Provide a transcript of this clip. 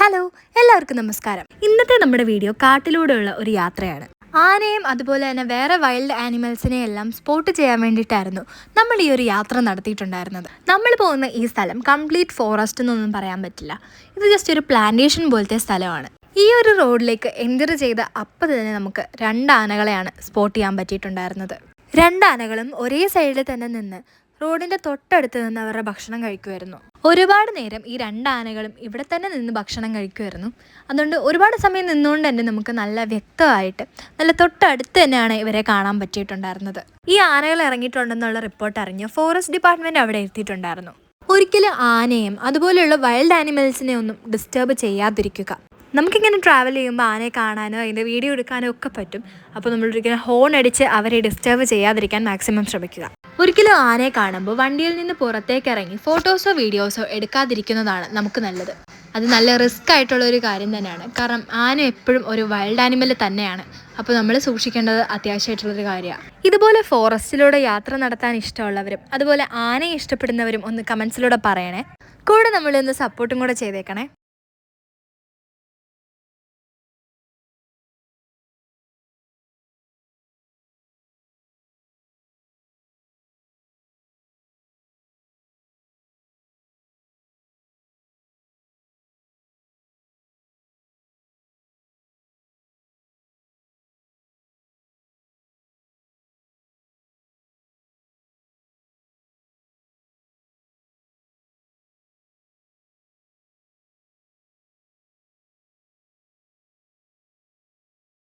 Hello എല്ലാവർക്കും നമസ്കാരം. ഇന്നത്തെ നമ്മുടെ വീഡിയോ കാട്ടിലൂടെയുള്ള ഒരു യാത്രയാണ്. ആനയും അതുപോലെ തന്നെ വേറെ വൈൽഡ് ആനിമൽസിനെ എല്ലാം സ്പോട്ട് ചെയ്യാൻ വേണ്ടിയിട്ടായിരുന്നു നമ്മൾ ഈ ഒരു യാത്ര നടത്തിയിട്ടുണ്ടായിരുന്നത്. നമ്മൾ പോകുന്ന ഈ സ്ഥലം കംപ്ലീറ്റ് ഫോറസ്റ്റ് എന്നൊന്നും പറയാൻ പറ്റില്ല. ഇത് ജസ്റ്റ് ഒരു പ്ലാന്റേഷൻ പോലത്തെ സ്ഥലമാണ്. ഈ ഒരു റോഡിലേക്ക് എന്റർ ചെയ്ത അപ്പം തന്നെ നമുക്ക് രണ്ട് ആനകളെയാണ് സ്പോട്ട് ചെയ്യാൻ പറ്റിയിട്ടുണ്ടായിരുന്നത്. രണ്ട് ആനകളും ഒരേ സൈഡിൽ തന്നെ നിന്ന് റോഡിന്റെ തൊട്ടടുത്ത് നിന്ന് അവരുടെ ഭക്ഷണം കഴിക്കുമായിരുന്നു. ഒരുപാട് നേരം ഈ രണ്ട് ആനകളും ഇവിടെ തന്നെ നിന്ന് ഭക്ഷണം കഴിക്കുമായിരുന്നു. അതുകൊണ്ട് ഒരുപാട് സമയം നിന്നുകൊണ്ട് തന്നെ നമുക്ക് നല്ല വ്യക്തമായിട്ട് നല്ല തൊട്ടടുത്ത് തന്നെയാണ് ഇവരെ കാണാൻ പറ്റിയിട്ടുണ്ടായിരുന്നത്. ഈ ആനകൾ ഇറങ്ങിയിട്ടുണ്ടെന്നുള്ള റിപ്പോർട്ട് അറിഞ്ഞ് ഫോറസ്റ്റ് ഡിപ്പാർട്ട്മെന്റ് അവിടെ എത്തിയിട്ടുണ്ടായിരുന്നു. ഒരിക്കലും ആനയും അതുപോലെയുള്ള വൈൽഡ് ആനിമൽസിനെ ഒന്നും ഡിസ്റ്റർബ് ചെയ്യാതിരിക്കുക. നമുക്കിങ്ങനെ ട്രാവൽ ചെയ്യുമ്പോൾ ആനയെ കാണാനോ അതിന്റെ വീഡിയോ എടുക്കാനോ ഒക്കെ പറ്റും. അപ്പോൾ ഒരിക്കലും ഹോൺ അടിച്ച് അവരെ ഡിസ്റ്റർബ് ചെയ്യാതിരിക്കാൻ മാക്സിമം ശ്രമിക്കുക. ഒരിക്കലും ആനയെ കാണുമ്പോൾ വണ്ടിയിൽ നിന്ന് പുറത്തേക്ക് ഇറങ്ങി ഫോട്ടോസോ വീഡിയോസോ എടുക്കാതിരിക്കുന്നതാണ് നമുക്ക് നല്ലത്. അത് നല്ല റിസ്ക് ആയിട്ടുള്ള ഒരു കാര്യം തന്നെയാണ്. കാരണം ആന എപ്പോഴും ഒരു വൈൽഡ് ആനിമൽ തന്നെയാണ്. അപ്പോൾ നമ്മൾ സൂക്ഷിക്കേണ്ടത് അത്യാവശ്യമായിട്ടുള്ളൊരു കാര്യമാണ്. ഇതുപോലെ ഫോറസ്റ്റിലൂടെ യാത്ര നടത്താൻ ഇഷ്ടമുള്ളവരും അതുപോലെ ആനയെ ഇഷ്ടപ്പെടുന്നവരും ഒന്ന് കമൻസിലൂടെ പറയണേ. കൂടെ നമ്മളൊന്ന് സപ്പോർട്ടും കൂടെ ചെയ്തേക്കണേ.